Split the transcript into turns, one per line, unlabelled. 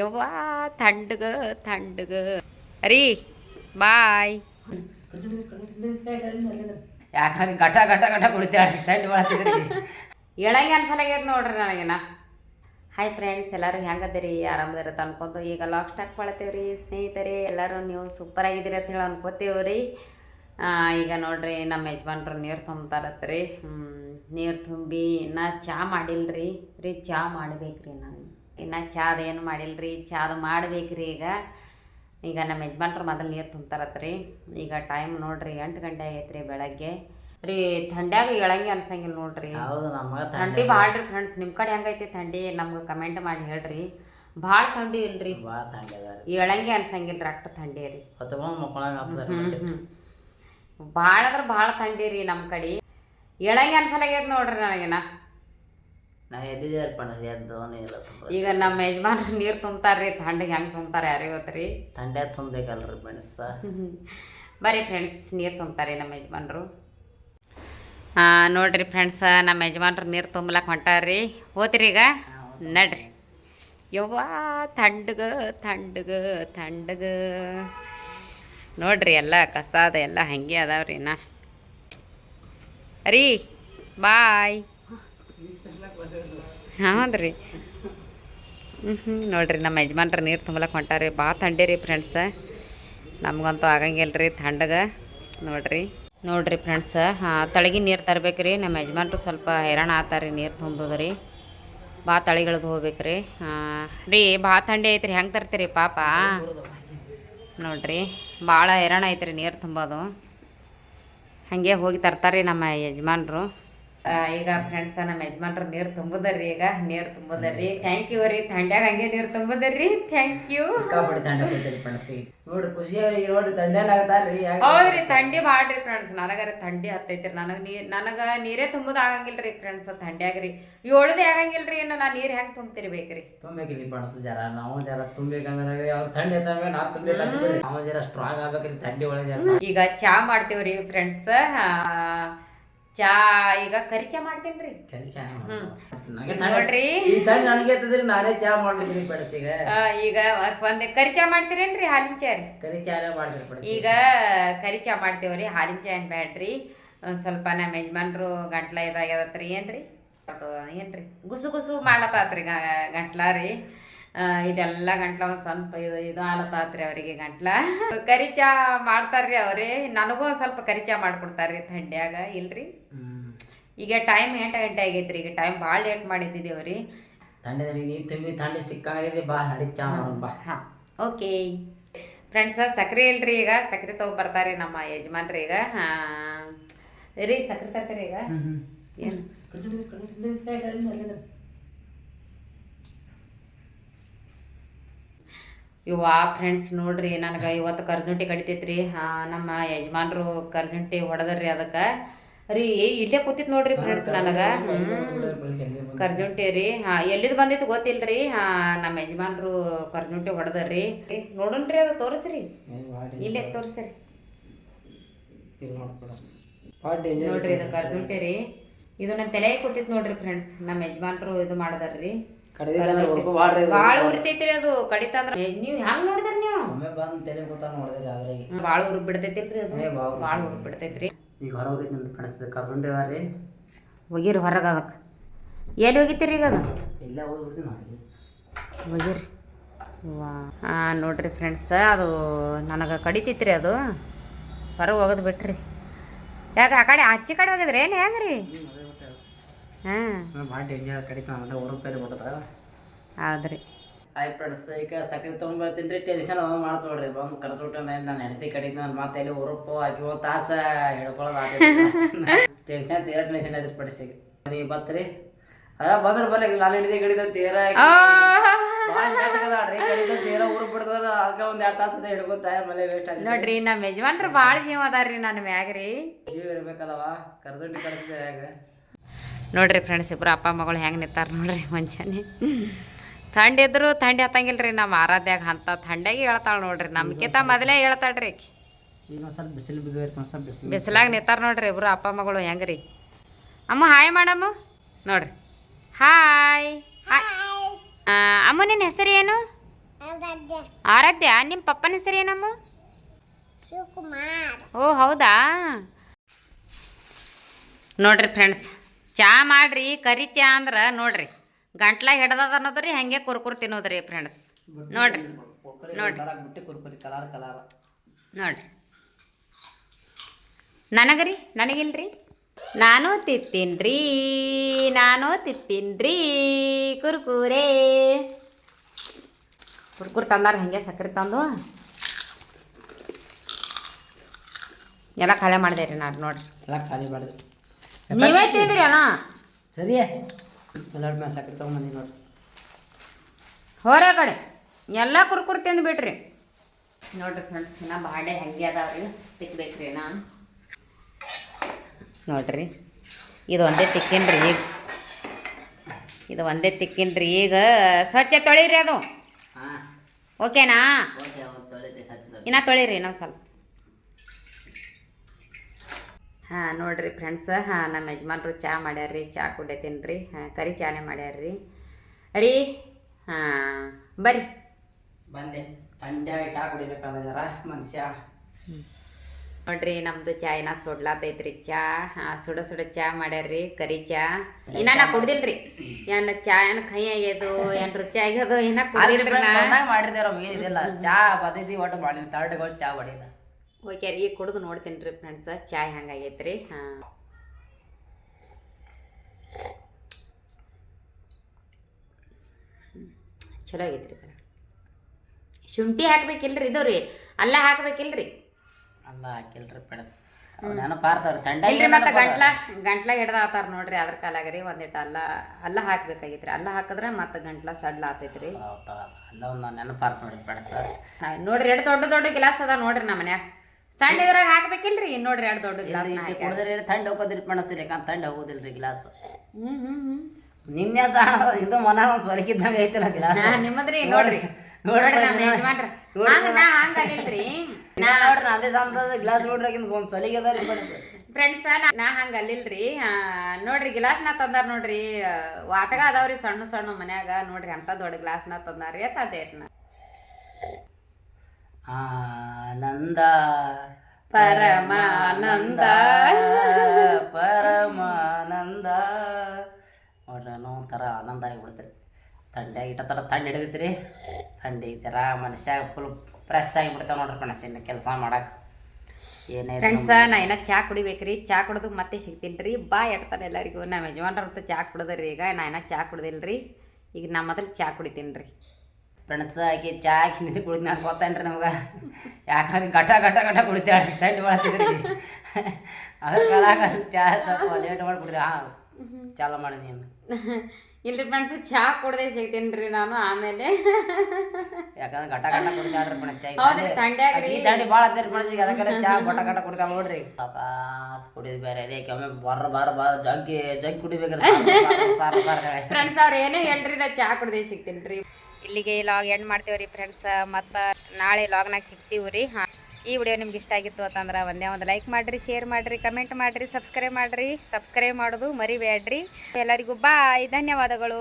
ಯವ್ವ ಥಂಡಗ ಥಂಡಗ. ರೀ ಬಾಯ್.
ಯಾಕಂದ್ರೆ ಘಟ ಘಟ ಘಟ ಕುಡಿತಾಳೆ ಮಾಡತ್ತಿದ್ರಿ
ಹೇಳಂಗೆ ಅನ್ಸಲಾಗ್ಯದ ನೋಡ್ರಿ ನನಗೇನ ಹಾಯ್ ಫ್ರೆಂಡ್ಸ್ ಎಲ್ಲರೂ ಹೆಂಗದಿರಿ? ಆರಾಮದಿರತ್ತ ಅನ್ಕೊಂತು. ಈಗ ಲಾಕ್ ಸ್ಟಾಕ್ ಮಾಡತ್ತೇವ್ರಿ ಸ್ನೇಹಿತರೆ ಎಲ್ಲರೂ ನೀವು ಸೂಪರ್ ಆಗಿದ್ದೀರಿ ಅಂತ ಹೇಳಿ ಅನ್ಕೋತೀವಿ ರೀ ಈಗ ನೋಡ್ರಿ ನಮ್ಮ ಯಜಮಾನ್ರು ನೀರು ತುಂಬ್ತಾರತ್ರಿ. ನೀರು ತುಂಬಿ ನಾ ಚಾ ಮಾಡಿಲ್ರಿ. ರೀ ಚಾ ಮಾಡ್ಬೇಕ್ರಿ ನಾನು ಇನ್ನು ಚಾದ ಏನು ಮಾಡಿಲ್ರಿ? ಮಾಡ್ಬೇಕು ರೀ ಈಗ. ಈಗ ನಮ್ಮ ಯಜಮಾನ್ರು ಮೊದಲು ನೀರು ತುಂಬ್ತಾರತ್ರಿ. ಈಗ ಟೈಮ್ ನೋಡ್ರಿ ಎಂಟು ಗಂಟೆ ಆಗೈತೆ ರೀ ಬೆಳಗ್ಗೆ. ರೀ ಥಂಡ್ಯಾಗ ಹೇಳಂಗೆ ಅನ್ಸಂಗಿಲ್ಲ ನೋಡ್ರಿ.
ಹೌದು ನಮ್ಮ
ಥಂಡಿ ಭಾಳ ರೀ ಫ್ರೆಂಡ್ಸ್ ನಿಮ್ಮ ಕಡೆ ಹೆಂಗೈತಿ ಥಂಡಿ? ನಮ್ಗೆ ಕಮೆಂಟ್ ಮಾಡಿ ಹೇಳ್ರಿ. ಭಾಳ ಥಂಡಿ ಇಲ್ರಿ.
ಭಾಳ
ಥಂಡಿ ಅನ್ಸಂಗಿಲ್ಲ ರೀ. ಅಷ್ಟು ಥಂಡಿ ರೀ. ಭಾಳ ಅಂದ್ರೆ ಭಾಳ ಥಂಡಿ ರೀ ನಮ್ಮ ಕಡೆ. ಹೇಳಂಗೆ ಅನ್ಸಲಾಗ್ಯದ ನೋಡ್ರಿ ನನಗೇನ
ನಾ ಎದ್ದಿದ್ದೆ ಪಣಸ್ ಎದ್ದು ನೀರು ತುಂಬ
ಈಗ ನಮ್ಮ ಯಜಮಾನ್ರು ನೀರು ತುಂಬ್ತಾರ್ರಿ ಥಂಡಿಗೆ ಹೆಂಗೆ ತುಂಬ್ತಾರೆ ಯಾರಿಗೆ ಗೊತ್ತ್ರಿ?
ಥಂಡೆ ತುಂಬಬೇಕಲ್ರಿ ಮೆಣಸ
ಬರ್ರಿ ಫ್ರೆಂಡ್ಸ್ ನೀರು ತುಂಬ್ತಾರೆ ನಮ್ಮ ಯಜಮಾನ್ರು. ನೋಡ್ರಿ ಫ್ರೆಂಡ್ಸ್ ನಮ್ಮ ಯಜಮಾನ್ರು ನೀರು ತುಂಬಲಕ್ಕೆ ಹೊಂಟಾರ್ರಿ. ಹೋತ್ರಿ ಈಗ? ನಡ್ರಿ. ಯವ್ವ ಥಂಡಗ ಥಂಡಗ ಥಂಡಗ. ನೋಡ್ರಿ ಎಲ್ಲ ಕಸ ಅದ ಎಲ್ಲ ಹಂಗೆ ಅದಾವ್ರಿ ನಾ ರೀ ಬಾಯ್. ಹೌದ್ರಿ. ಹ್ಞೂ ನೋಡ್ರಿ, ನಮ್ಮ ಯಜಮಾನ್ರ ನೀರು ತುಂಬಲಕ್ಕೆ ಹೊಂಟಾರಿ. ಭಾಳ ರೀ ಫ್ರೆಂಡ್ಸ ನಮಗಂತೂ ಆಗಂಗಿಲ್ಲ ರೀ ಥಂಡಗೆ ನೋಡ್ರಿ. ನೋಡ್ರಿ ಫ್ರೆಂಡ್ಸ ಹಾಂ, ತಳಗಿ ನೀರು ತರ್ಬೇಕು ರೀ ನಮ್ಮ ಯಜಮಾನ್ರು ಸ್ವಲ್ಪ ಹೈರಾಣ ಆತಾರೀ, ನೀರು ತುಂಬೋದು ರೀ ಭಾಳ ತಳಿಗಳದ್ದು ಹೋಗ್ಬೇಕು ರೀ ರೀ ಭಾಳ ಥಂಡಿ ಐತ್ರಿ. ಹೆಂಗೆ ತರ್ತೀರಿ ಪಾಪ? ನೋಡ್ರಿ ಭಾಳ ಹೈರಾಣ ಐತ್ರಿ ನೀರು ತುಂಬೋದು. ಹಾಗೆ ಹೋಗಿ ತರ್ತಾರೆ ನಮ್ಮ ಯಜಮಾನ್ರು. ಈಗ ಫ್ರೆಂಡ್ಸ್ ನಮ್ಮ ಯಜಮಾನ್ರು ನೀರು ತುಂಬುದರ್ರಿ ಈಗ ನೀರು ತುಂಬುದರ್ರಿ ಥ್ಯಾಂಕ್ ಯು ರೀ. ಥಂಡ್ಯಾಗ ಹಂಗೆ ನೀರು ತುಂಬುದರ್ರಿ ಥ್ಯಾಂಕ್ ಯು
ಪಣಸಿ ನೋಡ್ರಿ ಖುಷಿ ಅವ್ರಿ ನೋಡ್ರಿ ತಂಡೇನ ಆಗ್ತಾರ್ರಿ
ಹೌದ್ರಿ ಥಂಡಿ ಮಾಡ್ರಿ ಫ್ರೆಂಡ್ಸ್ ನನಗಾರ ಥಂಡಿ ಹತ್ತೈತ್ರಿ. ನನಗೆ ನೀರ್ ನನಗೆ ನೀರೇ ತುಂಬುದು ಆಗಂಗಿಲ್ಲ ರೀ ಫ್ರೆಂಡ್ಸ್ ಥಂಡ್ಯಾಗ ರೀ. ಏಳದೇ ಆಗಂಗಿಲ್ಲ ರೀ ಇನ್ನು ನಾ ನೀರು ಹೆಂಗೆ ತುಂಬ್ತಿರ್ಬೇಕ್ರಿ?
ತುಂಬಬೇಕಿಲ್ಲ ಫ್ರೆಂಡ್ಸ್ ಜರ. ನಾವು ಜರ ತುಂಬೇಕಂದ್ರೆ ಅವ್ರು ಥಂಡಿ ಎತ್ತಂಗ ನಾ ಬಿಡ್ರಿ. ನಾವು ಜರ ಸ್ಟ್ರಾಂಗ್ ಆಗ್ಬೇಕ್ರಿ ಥಂಡಿ ಒಳಗೆ ಜರ.
ಈಗ ಚಾ ಮಾಡ್ತೀವ್ರಿ ಫ್ರೆಂಡ್ಸ್ ಚಾ ಈಗ ಕರಿ ಚಾ
ಮಾಡ್ತೇನ್ರಿ
ನೋಡ್ರಿ.
ನಾನೇ ಚಾ ಮಾಡ್ಬೇಕ್ರಿ
ಈಗ ಒಂದ್ ಕರಿ ಚಾ ಮಾಡ್ತೀರೇನ್ರಿ ಹಾಲಿನ ಚಾ ರೀ
ಕರಿ ಚಾ ಮಾಡ್ತೀರಿ
ಈಗ ಕರಿ ಚಾ ಮಾಡ್ತೇವ್ರಿ ಹಾಲಿನ ಚಾ ಏನು ಬ್ಯಾಡ್ರಿ. ಒಂದ್ ಸ್ವಲ್ಪ ನಮ್ಮ ಯಜಮಾನ್ರು ಗಂಟ್ಲ ಇದಾಗ್ಯದತ್ರಿ. ಏನ್ರಿ? ಏನ್ರಿ? ಗುಸು ಗುಸು ಮಾಡ್ಲತ್ತಾತ್ರಿ ಗಂಟ್ಲ ರೀ. ಇದೆಲ್ಲ ಗಂಟ್ಲ ಒಂದು ಸ್ವಲ್ಪ ಇದು ಇದು ಆಲತ್ತಾತ್ರಿ ಅವರಿಗೆ ಗಂಟ್ಲ ಕರಿ ಚಾ ಮಾಡ್ತಾರ್ರಿ ಅವ್ರಿ ನನಗೂ ಒಂದ್ ಸ್ವಲ್ಪ ಕರಿ ಚಾ ಮಾಡ್ಕೊಡ್ತಾರ್ರಿ ಥಂಡ್ಯಾಗ ಇಲ್ರಿ ಈಗ ಟೈಮ್ ಎಂಟು ಗಂಟೆ ಆಗೈತ್ರಿ ಈಗ ಟೈಮ್ ಭಾಳ ಲೇಟ್ ಮಾಡಿದ್ದಿದ್ದೇವ್ರಿ
ತಂಡದಲ್ಲಿ ನೀ ತುಂಬಿ ತಂಡ ಸಿಕ್ಕಾಗಿದೆ ಬಾ ನಡಿ ಚಾ ಬಾ
ಹಾಂ ಓಕೆ ಫ್ರೆಂಡ್ಸ ಸಕ್ರೆ ಇಲ್ರಿ ಈಗ ಸಕ್ರೆ ತೊಗೊಂಬರ್ತಾರೆ ನಮ್ಮ ಯಜಮಾನ್ರಿ ಈಗ ಹಾಂ ರೀ ಸಕ್ರೆ ತರ್ತಾರೆ ಈಗ ಏನು ಇವ ಫ್ರೆಂಡ್ಸ್ ನೋಡ್ರಿ ನನಗೆ ಇವತ್ತು ಕರ್ಜುಂಟಿ ಕಡಿತೈತ್ರಿ. ಹಾಂ ನಮ್ಮ ಯಜಮಾನ್ರು ಕರ್ಜುಂಟಿ ಹೊಡೆದ್ರಿ ಅದಕ್ಕೆ. ರೀ ಇಲ್ಲೇ ಕೂತಿತ್ತು ನೋಡ್ರಿ ಫ್ರೆಂಡ್ಸ್ ನನಗೆ. ಕರ್ಜುಂಟಿ ರೀ. ಹಾಂ ಎಲ್ಲಿದ್ ಬಂದಿತ್ತು ಗೊತ್ತಿಲ್ರಿ. ಹಾಂ ನಮ್ಮ ಯಜಮಾನ್ರು ಕರ್ಜುಂಟಿ ಹೊಡೆದ್ರಿ. ನೋಡೋಣ್ರಿ ಅದು ತೋರಿಸ್ರಿ. ಇಲ್ಲೇ ತೋರಿಸ್ರಿ. ನೋಡ್ರಿ ಇದು ಕರ್ಜುಂಟಿ ರೀ. ಇದು ನನ್ನ ತಲೆಗೆ ಕೂತಿತ್ತು ನೋಡ್ರಿ ಫ್ರೆಂಡ್ಸ್ ನಮ್ಮ ಯಜಮಾನ್ರು ಇದು ಮಾಡದಾರ್ರಿ. ಭಾಳ ಉರಿತೈತ್ರಿ ಅದು ಕಡಿತ ಅಂದ್ರ. ನೀವು ಹೆಂಗ್ ನೋಡಿದ್ರಿ ನೀವು?
ಒಮ್ಮೆ ಬಂದು ತಲೆ ಕೂತ ನೋಡಿದ್ರೆ ಅವ್ರಿಗೆ.
ಭಾಳ ಉರಿ ಬಿಡ್ತೈತಿಲ್ರಿ ಅದು. ಉರ್ ಬಿಡ್ತೈತ್ರಿ.
ಈಗ ಹೊರ ಫ್ರೆಂಡ್ಸ್ ರೀ
ಹೋಗಿರಿ ಹೊರಗೆ ಅದಕ್ಕೆ ಎಲ್ಲಿ ಹೋಗಿತ್ತೀರಿ ಈಗ ಅದು?
ಎಲ್ಲ ಹೋಗ್ಬಿಡ್ತೀನಿ ನೋಡಿ
ಹೋಗಿರಿ. ವಾ ಹಾಂ ನೋಡ್ರಿ ಫ್ರೆಂಡ್ಸ್ ಅದು ನನಗೆ ಕಡಿತೈತ್ರಿ ಅದು. ಹೊರಗೆ ಹೋಗೋದು ಬಿಟ್ರಿ. ಯಾಕೆ ಆ ಕಡೆ ಆಚೆ ಕಡೆ ಹೋಗಿದ್ರಿ? ಏನು ಹೆಂಗೆ ರೀ ಹಾಂ
ಭಾಳ ಡೇಂಜರ್ ಕಡಿತ ಬಿಟ್ಟದ ಆಯ್ ಫ್ರೆಂಡ್ಸ್ ಈಗ ತೊಗೊಂಡ್ಬರ್ತೀನಿ ರೀ ಟೆನ್ಷನ್ ಅದ ಮಾಡ್ತೋಡ್ರಿ ಬಂದು ಕರೆದ್ಬಿಟ್ಟು ನಾನು ಹೆಂಡತಿ ಕಡಿತ ನಾನು ಮತ್ತೆ ಎಲ್ಲಿ ಉರುಪು ಆಕಿ ಒಂದು ತಾಸ ಹಿಡ್ಕೊಳ್ಳೋದು ಟೆನ್ಷನ್ ತೀರ ಐತ್ರಿ ಫ್ರೆಂಡ್ಸ್ ಈಗ. ನೀವು ಬತ್ರಿ. ಬಂದ್ರೆ ನಾನು ಹಿಡಿದಿ ಕಡಿದ ತೀರ
ನೋಡ್ರಿ ನಮ್ಮ ಯಜಮಾನ್ರು ಭಾಳ ಜೀವ ಅದಾರ್ರಿ ನನ್ನ ಮ್ಯಾಗ್ರಿ. ರೀ
ಜೀವ ಇರ್ಬೇಕಲ್ವಾ ಕರ್ದುಂಡಿ ಕಳಿಸಿದೆ
ನೋಡ್ರಿ ಫ್ರೆಂಡ್ಸ್ ಇಬ್ಬರು ಅಪ್ಪ ಮಗಳು ಹೆಂಗೆ ನಿಂತಾರೆ ನೋಡಿರಿ ಮುಂಜಾನೆ. ಥಂಡಿ ಇದ್ರು ಥಂಡಿ ಹತ್ತಂಗಿಲ್ಲ ರೀ ನಮ್ಮ ಆರಾಧ್ಯಾಗ ಅಂತ ಥಂಡಿಯಾಗಿ ಹೇಳ್ತಾಳೆ ನೋಡ್ರಿ. ನಮ್ಗಿಂತ ಮೊದಲೇ ಹೇಳ್ತಾಳ್ರಿ ರೀ
ಈಗ ಒಂದು ಸ್ವಲ್ಪ ಬಿಸಿಲು ಬಿದ್ದಿದೆ ಒಂದು ಸ್ವಲ್ಪ ಬಿಸಿಲು
ಬಿಸಿಲಾಗ ನಿಂತಾರೆ ನೋಡ್ರಿ ಇಬ್ರು ಅಪ್ಪ ಮಗಳು ಹೆಂಗೆ ರೀ ಅಮ್ಮ ಹಾಯ್ ಮಾಡಮ್ಮ ನೋಡ್ರಿ. ಹಾಯ್. ಹಾಯ್. ಅಮ್ಮ ನಿನ್ನ ಹೆಸರು ಏನು? ಆರಾಧ್ಯ. ನಿಮ್ಮ ಪಪ್ಪನ ಹೆಸರು ಏನಮ್ಮ? ಓ ಹೌದಾ? ನೋಡ್ರಿ ಫ್ರೆಂಡ್ಸ್ ಚಾ ಮಾಡ್ರಿ ಕರಿ ಚಾ ಅಂದ್ರೆ ನೋಡ್ರಿ, ಗಂಟ್ಲ ಹಿಡ್ದದ ಅನ್ನೋದ್ರಿ, ಹಂಗೆ ಕುರ್ಕುರ್ ತಿನ್ನೋದ್ರಿ ಫ್ರೆಂಡ್ಸ್ ನೋಡ್ರಿ ನೋಡ್ರಿ. ನೋಡಿರಿ. ನನಗರಿ, ನನಗಿಲ್ರಿ? ನಾನು ತಿತ್ತೀನ್ರಿ ನಾನು ತಿತ್ತೀನ್ರಿ, ಕುರ್ಕುರೇ. ಕುರ್ಕುರ್ ತಂದಾರ ಹಂಗೆ ಸಕ್ಕರೆ ತಂದು? ಎಲ್ಲ ಖಾಲಿ ಮಾಡಿದೆ ರೀ ನಾನು ನೋಡ್ರಿ.
ಎಲ್ಲ ಖಾಲಿ ಮಾಡಿದೆ.
ನೀವೇ ತಿಂದ್ರಿ ಅಣ್ಣ
ಸರಿ ಎಲ್ಲ ಮೇಲೆ ಸಕ್ಕರೆ ತೊಗೊಂಬಂದಿ ನೋಡ್ರಿ.
ಹೋರೆ ಕಡೆ ಎಲ್ಲ ಕುರ್ಕುರ್ ತಿಂದು ಬಿಟ್ರಿ. ನೋಡ್ರಿ ಫ್ರೆಂಡ್ಸ್ ಇನ್ನ ಬಾಡೆ ಹಂಗೆ ಅದಾವ್ರಿ? ತಿಕ್ಬೇಕ್ರಿ ನಾ. ನೋಡ್ರಿ ಇದು ಒಂದೇ ತಿಕ್ಕಿನ್ರಿ ಈಗ. ಇದು ಒಂದೇ ತಿಕ್ಕಿನ್ರಿ ಈಗ. ಸ್ವಚ್ಛ ತೊಳಿರಿ ಅದು.
ಹಾಂ.
ಓಕೆನಾ? ಇನ್ನ ತೊಳಿರಿ ಇನ್ನೊಂದು ಸ್ವಲ್ಪ. ಹಾಂ ನೋಡಿರಿ ಫ್ರೆಂಡ್ಸ್ ಹಾಂ ನಮ್ಮ ಯಜಮಾನ್ರು ಚಾ ಮಾಡ್ಯಾರ್ರಿ. ಚಾ ಕುಡಿತೀನಿ ರೀ ಹಾಂ ಕರಿ ಚಾನೆ ಮಾಡ್ಯಾರ್ರಿ. ರೀ ಹಾಂ ಬರ್ರಿ.
ಬಂದೆ. ಥಂಡಿಯಾಗಿ ಚಾ ಕುಡಿಬೇಕಲ್ಲ ಜರ ಮನುಷ್ಯ
ನೋಡ್ರಿ ನಮ್ದು ಚಾ ಏನ ಸುಡ್ಲಾತೈತ್ರಿ ಚಾ. ಹಾ ಸುಡ ಸುಡ ಚಾ ಮಾಡ್ಯಾರ್ರಿ ಕರಿ ಚಾ. ಇನ್ನ ನಾ ಕುಡ್ದಿಲ್ರಿ. ಏನ್ ಚಾ ಏನ್ ಕೈ ಆಗ್ಯದು ಏನ್ ರುಚಿ ಆಗ್ಯದು
ಏನ ಇದಿಲ್ಲ ಚಾ ಬದಿದಿ ಒಟ್ಟು ಮಾಡಿ ತರ್ಡ್ಗಳು ಚಾ ಬಡಿದ
ಓಕೆ ರೀ ಈಗ ಕುಡ್ದು ನೋಡ್ತೀನಿ ರೀ ಫ್ರೆಂಡ್ಸ್ ಚಾಯ್ ಹಂಗಾಗೈತೆ ರೀ ಹಾಂ. ಚಲೋ ಆಗೈತ್ರಿ ಸರ ಶುಂಠಿ ಹಾಕ್ಬೇಕಿಲ್ರಿ ಇದು ರೀ? ಅಲ್ಲ ಹಾಕ್ಬೇಕಿಲ್ರಿ?
ಅಲ್ಲ ಹಾಕಿಲ್ರಿ ಪೆಡಸ್ ನಾನು ತಂಡ
ಇಲ್ರಿ ಮತ್ತೆ ಗಂಟ್ಲ ಗಂಟ್ಲ ಹಿಡ್ದ ಆತಾರ ನೋಡ್ರಿ ಅದ್ರ ಕಾಲಾಗ ರೀ ಒಂದಿಟ್ಟು ಅಲ್ಲ ಅಲ್ಲ ಹಾಕ್ಬೇಕಾಗಿತ್ರಿ. ಅಲ್ಲ ಹಾಕಿದ್ರೆ ಮತ್ತೆ ಗಂಟ್ಲ ಸಡ್ಲ ಆತೈತ್ರಿ.
ಅಲ್ಲ ಒಂದು ನೆನಪಾರ್ತ ನೋಡ್ರಿ ಪೆಡಸ್
ನೋಡ್ರಿ ಎರಡು ದೊಡ್ಡ ದೊಡ್ಡ ಗ್ಲಾಸ್ ಅದ ನೋಡ್ರಿ ನಮ್ಮ ಮನ್ಯಾಗ ಸಣ್ಣ ಇದ್ರಾಗ ಹಾಕ್ಬೇಕಿಲ್ರಿ? ನೋಡ್ರಿ ಎರಡು ದೊಡ್ಡ ಗ್ಲಾಸ್
ಕುಡಿದ್ರೆ ಥಂಡ್ ಹೋಗೋದಿಲ್ಲ ಪೆಣಸ್ರಿ ಯಾಕಂದ್ರೆ ಥಂಡ್ ಹೋಗೋದಿಲ್ರಿ ಗ್ಲಾಸ್
ಹ್ಮ್ ಹ್ಮ್ ಹ್ಮ್.
ನಿನ್ನೆ ಜಾಣ ಇದು ಮನ ಒಂದು ಸ್ವಲಕಿದ್ದಂಗೆ ಐತಿಲ್ಲ ಗ್ಲಾಸ್
ನಿಮ್ಮದ್ರಿ ನೋಡ್ರಿ. ನೋಡ್ರಿ ನಮ್ಮ ಯಜಮಾನ್ರ. ಹಂಗ ನಾ ಹಂಗ ಅಲ್ಲಿಲ್ರಿ
ನಾ ನೋಡ್ರಿ ಅದೇ ಸಂತದ ಗ್ಲಾಸ್ ನೋಡ್ರಿ ಒಂದು ಸೊಲಿಗೆ ಅದ
ಫ್ರೆಂಡ್ಸ್ ನಾ ಹಂಗ ಅಲ್ಲಿಲ್ರಿ ನೋಡ್ರಿ ಗ್ಲಾಸ್ನ ತಂದಾರ ನೋಡ್ರಿ. ವಾಟಗ ಅದಾವ್ರಿ ಸಣ್ಣ ಸಣ್ಣ ಮನ್ಯಾಗ. ನೋಡ್ರಿ ಅಂತ ದೊಡ್ಡ ಗ್ಲಾಸ್ನ ತಂದಾರಿ ಅದೇ ನಾ.
ಆನಂದ.
ಪರಮಾನಂದ.
ಪರಮಾನಂದ. ನೋಡ್ರಿ ಅನ್ನೋ ಒಂಥರ ಆನಂದ ಆಗಿಬಿಡ್ತೀರಿ ಥಂಡ್ಯಾಗಿ ಇಟ್ಟ ಥರ ತಂಡ ಹಿಡಿದೈತ್ರಿ ಥಂಡಿ ಜರ ಮನುಷ್ಯ ಫುಲ್ ಫ್ರೆಶ್ ಆಗಿಬಿಡ್ತಾವೆ ನೋಡ್ರಿ ಕಣಸ ಇನ್ನು ಕೆಲಸ ಮಾಡಕ್ಕೆ ಏನೇ
ಫ್ರೆಂಡ್ಸ ನಾ ಇನ್ನ ಚಾ ಕುಡಿಬೇಕ್ರಿ. ಚಾ ಕುಡ್ದು ಮತ್ತೆ ಸಿಗ್ತೀನಿ ರೀ ಬಾ ಎಡ್ತಾನೆ ಎಲ್ಲರಿಗೂ. ನಮ್ಮ ಯಜಮಾನ್ರ ಚಾ ಕುಡ್ದ್ರಿ ಈಗ. ನಾ ಏನ ಚಾ ರೀ ಈಗ ನಾ ಹತ್ರ ಚಾ ಕುಡಿತೀನಿ ರೀ
ಫ್ರೆಂಡ್ಸ್ ಆಕಿ ಚಾ ಹಾಕಿ ನಿಂತು ನಾನು ಗೊತ್ತೇನ್ರಿ ನಮ್ಗೆ. ಯಾಕಂದ್ರೆ ಘಟ ಘಟ ಘಟ ಕುಡಿತಾಳೆ ತಂಡಿ ಮಾಡ್ತಿದ್ರಿ ಅದ್ರ ಕಾಲಾಗ ಚಾ ಸ್ವಲ್ಪ ಲೇಟ್ ಮಾಡಿ ಕುಡಿದೆ. ಹಾಂ ಚಾಲು ಮಾಡಿ ನೀನು.
ಇಲ್ರಿ ಫ್ರೆಂಡ್ಸ್ ಚಾ ಕುಡ್ದೆ ಸಿಗ್ತೀನಿ ರೀ ನಾನು ಆಮೇಲೆ.
ಯಾಕಂದ್ರೆ ಘಟ ಘಟ ಕುಡಿತಾಳ್ರಿ ಫ್ರೆಂಡ್ಸ್ ಚಾ.
ಹೌದ್ರಿ ತಂಡ್ಯಾಗ
ಈ ತಂಡಿ ಭಾಳ ಹತ್ತಿರ ಫ್ರೆಂಡ್ಸ್ ಅದಕ್ಕೆ ಚಾ ಘಟ ಘಟ ಕುಡ್ತಾವ ನೋಡ್ರಿ. ಕಾಸ್ ಕುಡಿದ್ ಬೇರೆ ರೀ ಒಮ್ಮೆ ಬರ ಬರ ಬರ ಜಗ್ಗಿ ಜಗ್ಗಿ ಕುಡಿಬೇಕ್ರಿ.
ಫ್ರೆಂಡ್ಸ್ ಅವ್ರು ಏನೇ ಹೇಳ್ರಿ ನಾ ಚಾ ಕುಡ್ದೆ ಸಿಗ್ತೀನಿ ರೀ ಇಲ್ಲಿಗೆ ಲಾಗ್ ಎಂಡ್ ಮಾಡ್ತೀವಿ ಫ್ರೆಂಡ್ಸ್ ಮತ್ತು ನಾಳೆ ಲಾಗ್ನಾಗ ಸಿಗ್ತೀವಿ ರೀ ಹಾಂ, ಈ ವಿಡಿಯೋ ನಿಮ್ಗೆ ಇಷ್ಟ ಆಗಿತ್ತು ಅಂತಂದ್ರೆ ಒಂದೇ ಒಂದು ಲೈಕ್ ಮಾಡಿರಿ ಶೇರ್ ಮಾಡಿರಿ ಕಮೆಂಟ್ ಮಾಡಿರಿ ಸಬ್ಸ್ಕ್ರೈಬ್ ಮಾಡಿರಿ. ಸಬ್ಸ್ಕ್ರೈಬ್ ಮಾಡೋದು ಮರಿಬೇಡ್ರಿ. ಎಲ್ಲರಿಗೂ ಬಾಯ್ ಧನ್ಯವಾದಗಳು.